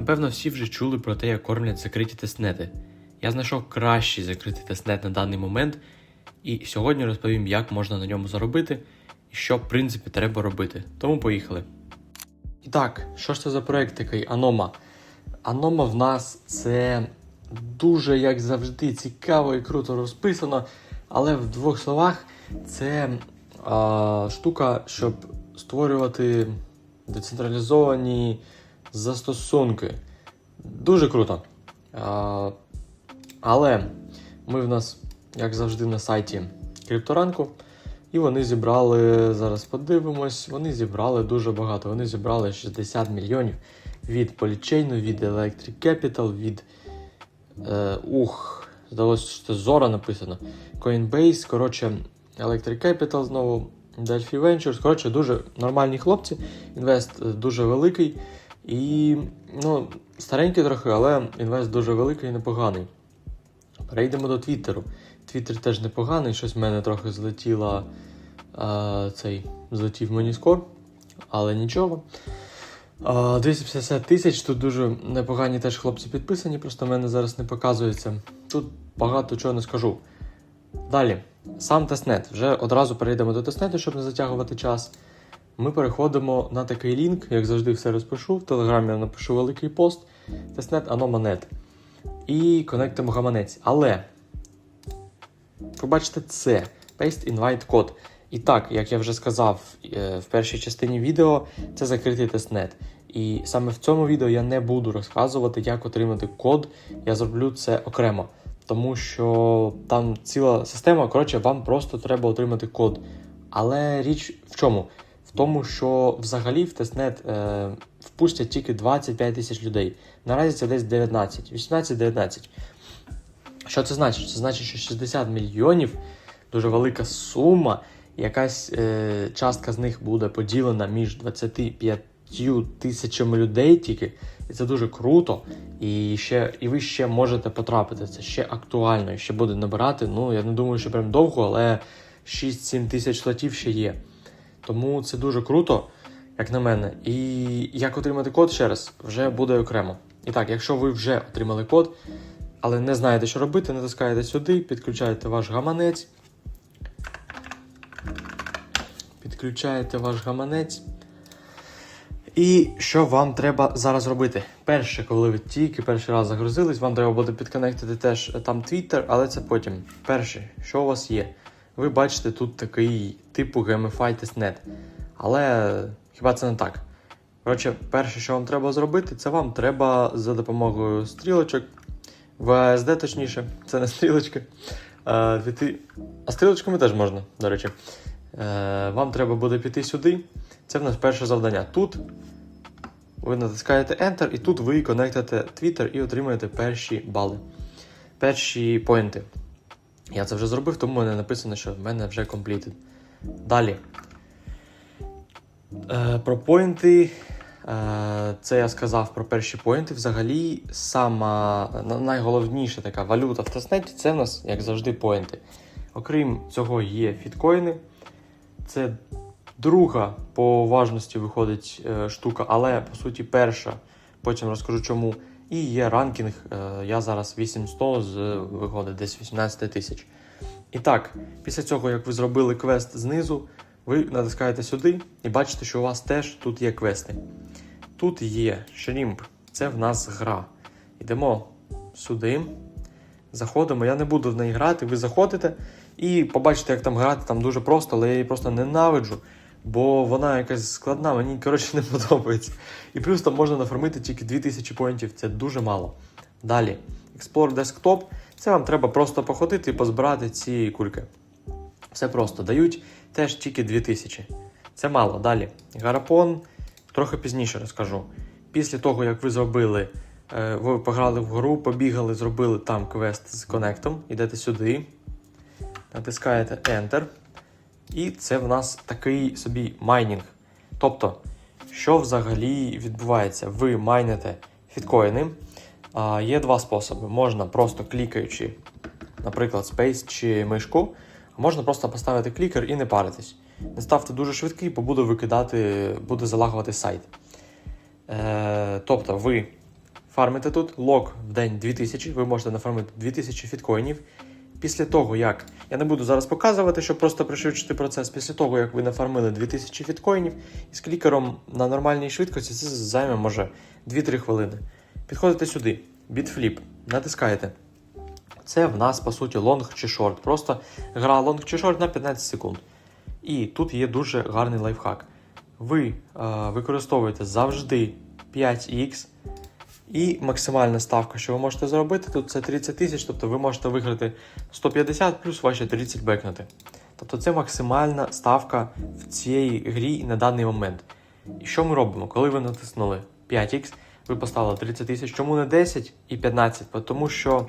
Напевно, всі вже чули про те, як кормлять закриті тестнети. Я знайшов кращий закритий тестнет на даний момент, і сьогодні розповім, як можна на ньому заробити і що, в принципі, треба робити. Тому поїхали. І так, що ж це за проект такий Анома? Анома в нас це дуже, як завжди, цікаво і круто розписано, але в двох словах це а, штука, щоб створювати децентралізовані застосунки. Дуже круто. Але ми в нас, як завжди, на сайті Крипторанку. І вони зібрали, зараз подивимось, вони зібрали дуже багато. Вони зібрали 60 мільйонів від Polychain, від Electric Capital, від. Е, ух, здалося, що Zora написано. Coinbase, коротше, Electric Capital знову, Delphi Ventures. Коротше, дуже нормальні хлопці. Інвест е, дуже великий. І, ну, старенький трохи, але інвест дуже великий і непоганий. Перейдемо до Твіттеру. Твіттер теж непоганий, щось в мене трохи злетіло а, цей злетів мені скор, але нічого. А, 250 тисяч, тут дуже непогані теж хлопці підписані, просто в мене зараз не показується. Тут багато чого не скажу. Далі, сам тестнет. Вже одразу перейдемо до тестнету, щоб не затягувати час. Ми переходимо на такий лінк, як завжди, все розпишу. В телеграмі я напишу великий пост. Тестнет Anomanet. І конектимо гаманець. Але ви бачите це Paste Invite код. І так, як я вже сказав е, в першій частині відео, це закритий тестнет. І саме в цьому відео я не буду розказувати, як отримати код. Я зроблю це окремо. Тому що там ціла система, коротше, вам просто треба отримати код. Але річ в чому? В тому, що взагалі в тестнет е, впустять тільки 25 тисяч людей. Наразі це десь 19, 18-19. Що це значить? Це значить, що 60 мільйонів дуже велика сума, якась е, частка з них буде поділена між 25 тисячами людей тільки. І це дуже круто. І ще, і ви ще можете потрапити. Це ще актуально, і ще буде набирати. Ну, я не думаю, що прям довго, але 6-7 тисяч слотів ще є. Тому це дуже круто, як на мене. І як отримати код ще раз, вже буде окремо. І так, якщо ви вже отримали код, але не знаєте, що робити, натискаєте сюди, підключаєте ваш гаманець. Підключаєте ваш гаманець. І що вам треба зараз робити? Перше, коли ви тільки перший раз загрузились, вам треба буде підконектити теж там Twitter, але це потім. Перше, що у вас є? Ви бачите тут такий типу GameFi тестнет. Але хіба це не так? Коротше, перше, що вам треба зробити, це вам треба за допомогою стрілочок, VSD точніше, це не стрілочки. Е, піти... А стрілочками теж можна, до речі. Е, вам треба буде піти сюди. Це в нас перше завдання. Тут ви натискаєте Enter, і тут ви конектите Twitter і отримаєте перші бали. Перші поінти. Я це вже зробив, тому в мене написано, що в мене вже completed. Далі. Е, про поінти. Е, це я сказав про перші поінти. Взагалі, сама найголовніша така валюта в тестнеті це в нас, як завжди, поінти. Окрім цього, є фіткоїни. Це друга по важності виходить е, штука, але по суті перша. Потім розкажу чому. І є ранкінг. я зараз 800 з виходить десь 18 тисяч. І так, після цього, як ви зробили квест знизу, ви натискаєте сюди і бачите, що у вас теж тут є квести. Тут є Shrimp, це в нас гра. Йдемо сюди, заходимо. Я не буду в неї грати, ви заходите і побачите, як там грати, там дуже просто, але я її просто ненавиджу, бо вона якась складна, мені коротше не подобається. І плюс там можна нафармити тільки 2000 поінтів, це дуже мало. Далі, Explore Desktop, це вам треба просто походити і позбирати ці кульки. Все просто дають теж тільки 2000. Це мало. Далі. Гарапон трохи пізніше розкажу. Після того, як ви зробили, е, ви пограли в гру, побігали, зробили там квест з коннектом, йдете сюди, натискаєте Enter. І це в нас такий собі майнінг. Тобто, що взагалі відбувається? Ви майните фіткоїни. А, Є два способи. Можна просто клікаючи, наприклад, Space чи мишку, а можна просто поставити клікер і не паритись. Не ставте дуже швидкий, бо буде викидати, буде залагувати сайт. Е, тобто ви Фармите тут лог в день 2000, ви можете нафармити 2000 фіткоїнів. Після того, як я не буду зараз показувати, щоб просто пришвидшити процес. Після того, як ви нафармили 2000 фіткоїнів, із клікером на нормальній швидкості це займе може 2-3 хвилини. Підходите сюди, бітфліп, натискаєте. Це в нас по суті лонг чи шорт. Просто гра лонг чи шорт на 15 секунд. І тут є дуже гарний лайфхак. Ви е, використовуєте завжди 5х, і максимальна ставка, що ви можете зробити, тут це 30 тисяч, тобто ви можете виграти 150 плюс ваші 30 бекнути. Тобто це максимальна ставка в цій грі на даний момент. І що ми робимо? Коли ви натиснули 5х, ви поставили 30 тисяч. Чому не 10 і 15? Тому що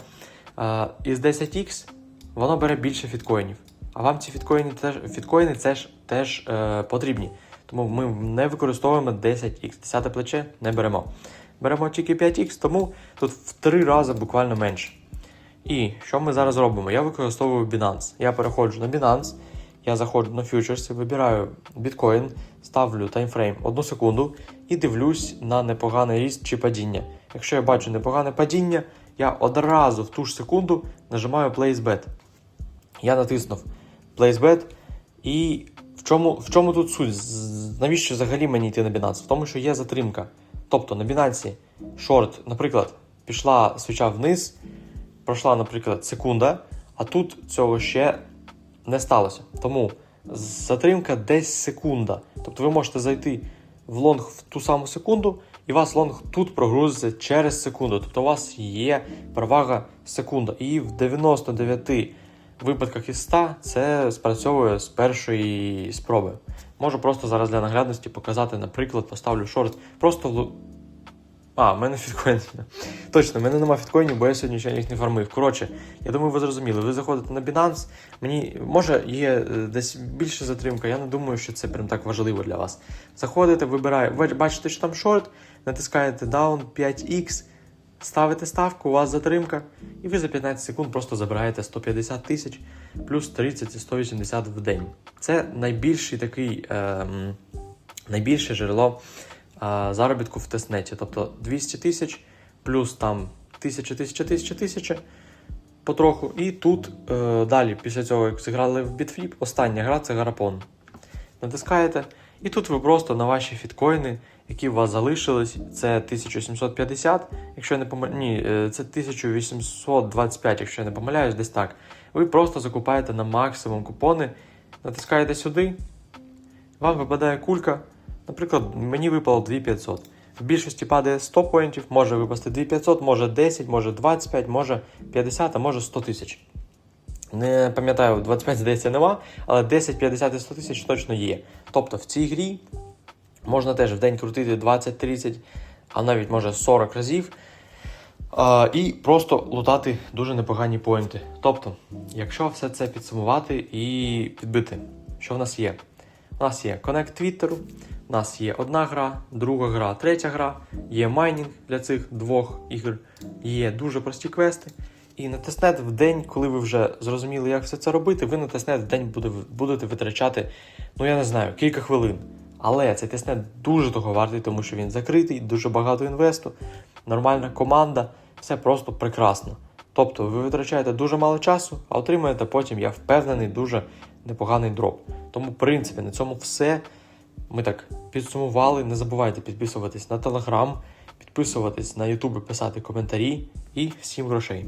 е, із 10х воно бере більше фіткоїнів. А вам ці фіткоїни теж, фіткоїни теж, теж е, потрібні. Тому ми не використовуємо 10х. 10 плече не беремо. Беремо тільки 5х, тому тут в 3 рази буквально менше. І що ми зараз робимо? Я використовую Binance. Я переходжу на Binance, я заходжу на фьючерси, вибираю біткоін, ставлю таймфрейм 1 секунду і дивлюсь на непоганий ріст чи падіння. Якщо я бачу непогане падіння, я одразу в ту ж секунду нажимаю Place Bet. Я натиснув Place Bet. І в чому, в чому тут суть? Навіщо взагалі мені йти на Binance? В тому, що є затримка. Тобто на Binance шорт, наприклад, пішла свіча вниз, пройшла, наприклад, секунда, а тут цього ще не сталося. Тому затримка десь секунда. Тобто ви можете зайти в лонг в ту саму секунду, і вас лонг тут прогрузиться через секунду. Тобто у вас є перевага секунда. І в 99 випадках із 100 це спрацьовує з першої спроби. Можу просто зараз для наглядності показати, наприклад, поставлю шорт. Просто в... А, в мене фіткоін. Точно, в мене нема фіткоїнів, бо я сьогодні ще їх не фармив. Коротше, я думаю, ви зрозуміли. Ви заходите на Binance. Мені може є е, десь більше затримка. Я не думаю, що це прям так важливо для вас. Заходите, вибираєте, ви бачите, що там шорт, натискаєте Down 5X, ставите ставку, у вас затримка, і ви за 15 секунд просто забираєте 150 тисяч плюс 30 і 180 в день. Це найбільший такий ем, найбільше джерело е, заробітку в тестнеті. Тобто 200 тисяч плюс там 1000, 1000, 1000, 1000 потроху. І тут е, далі, після цього, як зіграли в бітфліп, остання гра це гарапон. Натискаєте, і тут ви просто на ваші фіткоїни, які у вас залишились, це 1750, якщо я не помиляюсь, ні, е, це 1825, якщо я не помиляюсь, десь так. Ви просто закупаєте на максимум купони, натискаєте сюди, вам випадає кулька. Наприклад, мені випало 2500. В більшості падає 100 поінтів, може випасти 2500, може 10, може 25, може 50, а може 100 тисяч. Не пам'ятаю, 25, здається, нема, але 10, 50 і 100 тисяч точно є. Тобто в цій грі можна теж в день крутити 20, 30, а навіть може 40 разів. А, і просто лутати дуже непогані поінти. Тобто, якщо все це підсумувати і підбити, що в нас є? У нас є коннект Твіттеру, у нас є одна гра, друга гра, третя гра, є майнінг для цих двох ігор, є дуже прості квести. І на тестнет в день, коли ви вже зрозуміли, як все це робити, ви на тестнет в день будете витрачати, ну я не знаю, кілька хвилин. Але цей тестнет дуже того вартий, тому що він закритий, дуже багато інвесту, нормальна команда, все просто прекрасно. Тобто ви витрачаєте дуже мало часу, а отримуєте потім, я впевнений, дуже непоганий дроп. Тому, в принципі, на цьому все. Ми так підсумували. Не забувайте підписуватись на телеграм, підписуватись на Ютуб, писати коментарі і всім грошей.